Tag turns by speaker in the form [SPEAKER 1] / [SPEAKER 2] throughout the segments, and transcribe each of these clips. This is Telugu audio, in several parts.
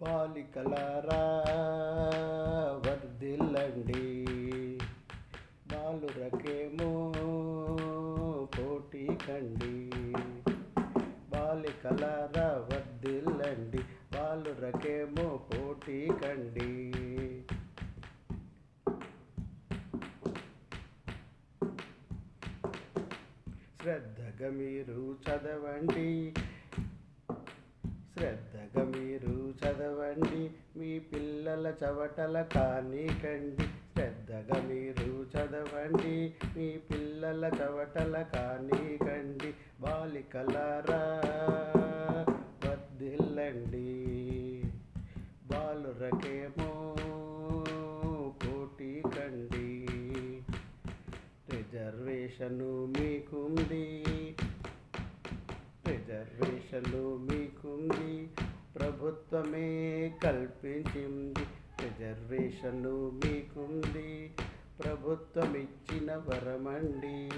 [SPEAKER 1] బాలికలారా వర్దిల్లండి బాలురకేమో పోటీ కండి. బాలికలారా వర్దిల్లండి బాలురకేమో పోటీ కండి. శ్రద్ధగా మీరు చదవండి. శ్రద్ధగా మీరు చదవండి మీ పిల్లల చవటల కానికండి. శ్రద్ధగా మీరు చదవండి మీ పిల్లల చవటల కానికండి. బాలికలారా వర్ధిల్లండి బాలురకేమో పోటీ కండి. రిజర్వేషను మీకుంది. రిజర్వేషన్లు మీకుంది ప్రభుత్వమే కల్పించింది. రిజర్వేషన్లు మీకుంది ప్రభుత్వం ఇచ్చిన వరమండి.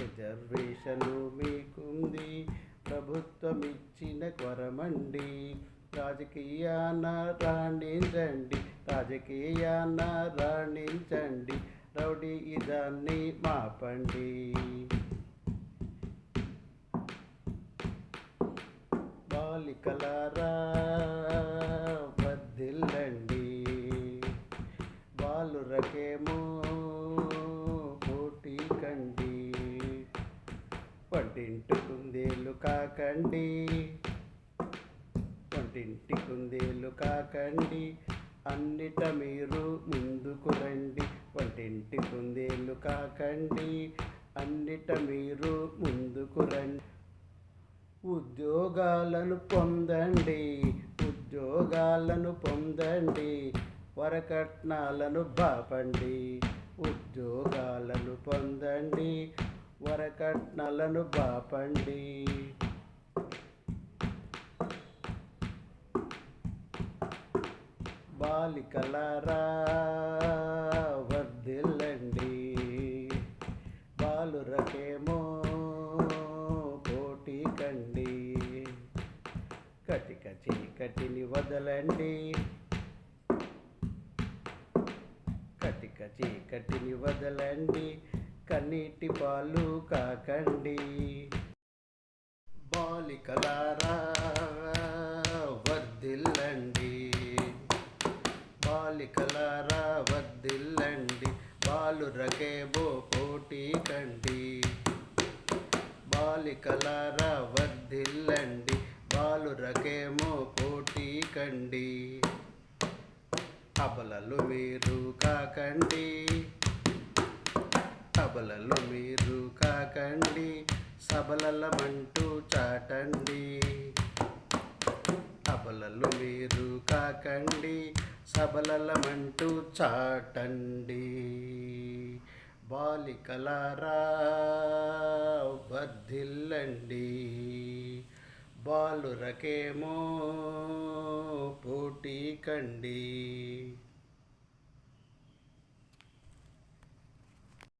[SPEAKER 1] రిజర్వేషన్లు మీకుంది ప్రభుత్వం ఇచ్చిన వరమండి. రాజకీయాన రాణించండి రాజకీయాన రాణించండి. రౌడీ ఇదాన్ని మాపండి. బాలికలారా వర్ధిల్లండి బాలురకేమో పోటీ కండి. వంటింటి కుందేలు కాకండి. వంటింటి కుందేలు కాకండి. అన్నిట మీరు ముందుకు రండి. వంటింటి కుందేలు కాకండి. అన్నిట మీరు ముందుకు రండి. ఉద్యోగాలను పొందండి ఉద్యోగాలను పొందండి వరకట్నాలను బాపండి ఉద్యోగాలను పొందండి వరకట్నాలను బాపండి. బాలికలారా వర్ధిల్లండి. బాలురకేమో కటిక చీకటిని వదలండి. కటిక చీకటిని వదలండి. కన్నీటి పాలు కాకండి. బాలికలారా వర్ధిల్లండి. బాలికలారా వర్ధిల్లండి. బాలురకేబో పోటీ కండి. బాలికలారా వద్దిల్లండి బాలురకేమో పోటీ కండి. అబలలు మీరు కాకండి. అబలలు మీరు కాకండి. సబలలమంటూ చాటండి. అబలలు మీరు కాకండి. సబలలమంటూ చాటండి. బాలికలారా బద్దిల్లండి బాలురకేమో పోటీ కండి.